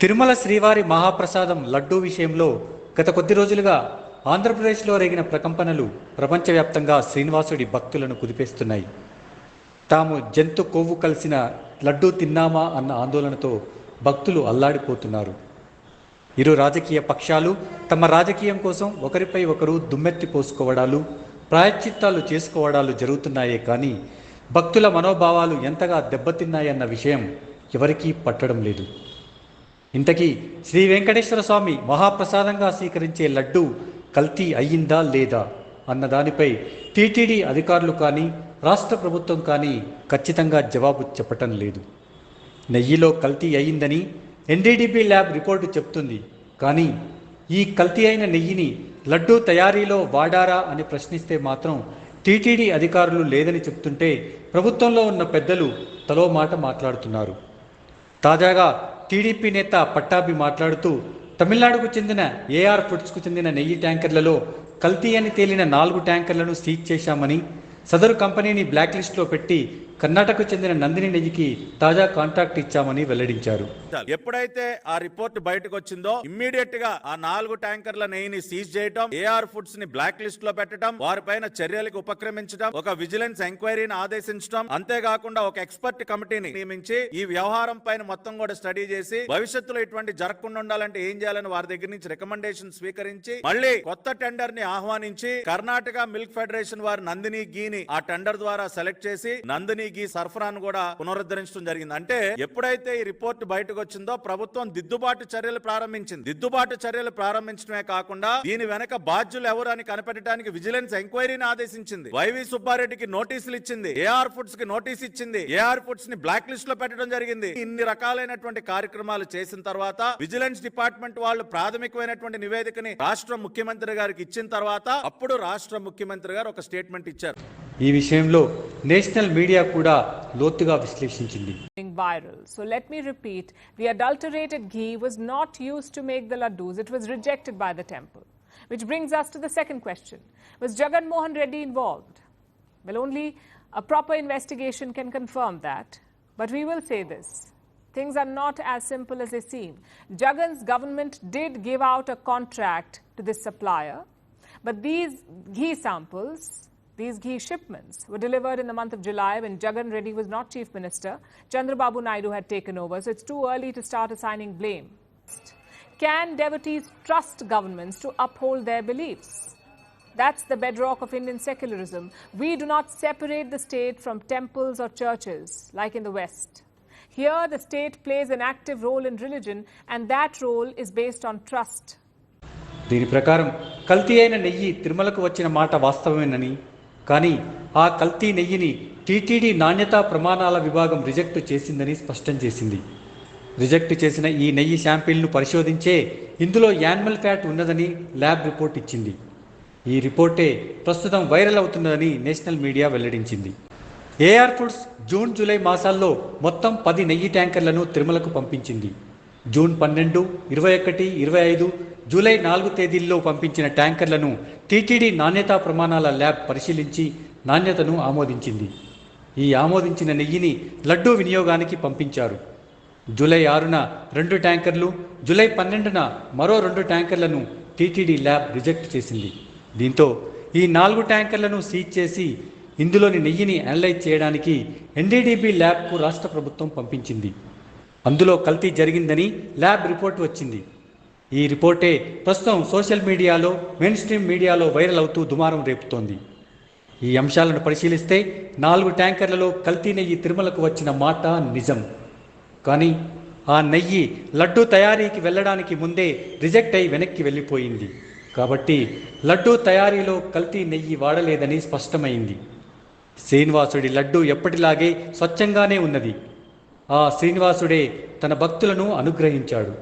తిరుమల శ్రీవారి మహాప్రసాదం లడ్డూ విషయంలో గత కొద్ది రోజులుగా ఆంధ్రప్రదేశ్లో రేగిన ప్రకంపనలు ప్రపంచవ్యాప్తంగా శ్రీనివాసుడి భక్తులను కుదిపేస్తున్నాయి. తాము జంతు కొవ్వు కలిసిన లడ్డూ తిన్నామా అన్న ఆందోళనతో భక్తులు అల్లాడిపోతున్నారు. ఇరు రాజకీయ పక్షాలు తమ రాజకీయం కోసం ఒకరిపై ఒకరు దుమ్మెత్తి పోసుకోవడాలు ప్రాయశ్చిత్తాలు చేసుకోవడాలు జరుగుతున్నాయే కానీ భక్తుల మనోభావాలు ఎంతగా దెబ్బతిన్నాయన్న విషయం ఎవరికీ పట్టడం లేదు. ఇంతకీ శ్రీ వెంకటేశ్వర స్వామి మహాప్రసాదంగా స్వీకరించే లడ్డు కల్తీ అయ్యిందా లేదా అన్న దానిపై టీటీడీ అధికారులు కానీ రాష్ట్ర ప్రభుత్వం కానీ ఖచ్చితంగా జవాబు చెప్పటం లేదు. నెయ్యిలో కల్తీ అయ్యిందని ఎన్డీడీపీ ల్యాబ్ రిపోర్టు చెప్తుంది. కానీ ఈ కల్తీ అయిన నెయ్యిని లడ్డూ తయారీలో వాడారా అని ప్రశ్నిస్తే మాత్రం టీటీడీ అధికారులు లేదని చెప్తుంటే ప్రభుత్వంలో ఉన్న పెద్దలు తలో మాట మాట్లాడుతున్నారు. తాజాగా టీడీపీ నేత పట్టాభి మాట్లాడుతూ తమిళనాడుకు చెందిన ఏఆర్ ఫుడ్స్కు చెందిన నెయ్యి ట్యాంకర్లలో కల్తీ అని తేలిన నాలుగు ట్యాంకర్లను సీజ్ చేశామని సదరు కంపెనీని బ్లాక్ లిస్ట్లో పెట్టి కర్ణాటకకు చెందిన నందిని నెయ్యికి తాజా కాంట్రాక్ట్ ఇచ్చామని వెల్లడించారు. ఎప్పుడైతే ఆ రిపోర్ట్ బయటకు వచ్చిందో ఇమ్మీడియట్గా ఆ నాలుగు ట్యాంకర్ల నెయ్యిని సీజ్ చేయటం ఏఆర్ ఫుడ్స్ని బ్లాక్ లిస్ట్లో పెట్టడం వారిపైన చర్యలకు ఉపక్రమించడం ఒక విజిలెన్స్ ఎంక్వైరీని ఆదేశించడం అంతేకాకుండా ఒక ఎక్స్పర్ట్ కమిటీని నియమించి ఈ వ్యవహారం పైన మొత్తం కూడా స్టడీ చేసి భవిష్యత్తులో ఇటువంటి జరగకుండా ఉండాలంటే ఏం చేయాలని వారి దగ్గర నుంచి రికమెండేషన్ స్వీకరించి మళ్ళీ కొత్త టెండర్ని ఆహ్వానించి కర్ణాటక మిల్క్ ఫెడరేషన్ వారి నందిని గీని ఆ టెండర్ ద్వారా సెలెక్ట్ చేసి నందిని గీ సరఫరాను కూడా పునరుద్ధరించడం జరిగింది. అంటే ఎప్పుడైతే ఈ రిపోర్ట్ బయటకు వచ్చిందో ప్రభుత్వం దిద్దుబాటు చర్యలు ప్రారంభించింది. దిద్దుబాటు చర్యలు ప్రారంభించడమే కాకుండా దీని వెనక బాధ్యులు ఎవరు అని కనిపెట్టడానికి విజిలెన్స్ ఎంక్వైరీని ఆదేశించింది. వైవి సుబ్బారెడ్డికి నోటీసులు ఇచ్చింది. ఏఆర్ ఫుడ్స్కి నోటీస్ ఇచ్చింది. ఏఆర్ ఫుడ్స్ని బ్లాక్ లిస్ట్లో పెట్టడం జరిగింది. ఇన్ని రకాలైనటువంటి కార్యక్రమాలు చేసిన తర్వాత విజిలెన్స్ డిపార్ట్మెంట్ వాళ్ళు ప్రాథమికమైనటువంటి నివేదికని రాష్ట్ర ముఖ్యమంత్రి గారికి ఇచ్చిన తర్వాత అప్పుడు రాష్ట్ర ముఖ్యమంత్రి గారు ఒక స్టేట్మెంట్ ఇచ్చారు. ఈ విషయంలో నేషనల్ మీడియా కూడా లోతుగా విశ్లేషించింది going viral. So let me repeat the adulterated ghee was not used to make the laddus, it was rejected by the temple. Which brings us to the second question Was Jagan Mohan Reddy involved? Well, only a proper investigation can confirm that. But we will say this things are not as simple as they seem. Jagan's government did give out a contract to this supplier, but these ghee samples these ghee shipments were delivered in the month of July when Jagan Reddy was not chief minister. Chandrababu Naidu had taken over, so it's too early to start assigning blame. Can devotees trust governments to uphold their beliefs? That's the bedrock of Indian secularism. We do not separate the state from temples or churches like in the West. Here, the state plays an active role in religion, and that role is based on trust. దీని ప్రకారం కల్తీ అయిన నెయ్యి తిరుమలకు వచ్చిన మాట వాస్తవమేనని కానీ ఆ కల్తీ నెయ్యిని టీటీడీ నాణ్యతా ప్రమాణాల విభాగం రిజెక్ట్ చేసిందని స్పష్టం చేసింది. రిజెక్ట్ చేసిన ఈ నెయ్యి శాంపిల్ను పరిశోధించే ఇందులో యానిమల్ ఫ్యాట్ ఉన్నదని ల్యాబ్ రిపోర్ట్ ఇచ్చింది. ఈ రిపోర్టే ప్రస్తుతం వైరల్ అవుతున్నదని నేషనల్ మీడియా వెల్లడించింది. ఏఆర్ ఫుడ్స్ జూన్ జూలై మాసాల్లో మొత్తం పది నెయ్యి ట్యాంకర్లను తిరుమలకు పంపించింది. జూన్ పన్నెండు ఇరవై ఒకటి ఇరవై ఐదు జూలై నాలుగు తేదీల్లో పంపించిన ట్యాంకర్లను టీటీడీ నాణ్యతా ప్రమాణాల ల్యాబ్ పరిశీలించి నాణ్యతను ఆమోదించింది. ఈ ఆమోదించిన నెయ్యిని లడ్డూ వినియోగానికి పంపించారు. జూలై ఆరున రెండు ట్యాంకర్లు జూలై పన్నెండున మరో రెండు ట్యాంకర్లను టీటీడీ ల్యాబ్ రిజెక్ట్ చేసింది. దీంతో ఈ నాలుగు ట్యాంకర్లను సీజ్ చేసి ఇందులోని నెయ్యిని అనలైజ్ చేయడానికి ఎన్డీడీబీ ల్యాబ్కు రాష్ట్ర ప్రభుత్వం పంపించింది. అందులో కల్తీ జరిగిందని ల్యాబ్ రిపోర్ట్ వచ్చింది. ఈ రిపోర్టే ప్రస్తుతం సోషల్ మీడియాలో మెయిన్ స్ట్రీమ్ మీడియాలో వైరల్ అవుతూ దుమారం రేపుతోంది. ఈ అంశాలను పరిశీలిస్తే నాలుగు ట్యాంకర్లలో కల్తీ నెయ్యి తిరుమలకు వచ్చిన మాట నిజం. కానీ ఆ నెయ్యి లడ్డూ తయారీకి వెళ్ళడానికి ముందే రిజెక్ట్ అయి వెనక్కి వెళ్ళిపోయింది. కాబట్టి లడ్డూ తయారీలో కల్తీ నెయ్యి వాడలేదని స్పష్టమైంది. శ్రీనివాసుడి లడ్డు ఎప్పటిలాగే స్వచ్ఛంగానే ఉన్నది. ఆ శ్రీనివాసుడే తన భక్తులను అనుగ్రహించాడు.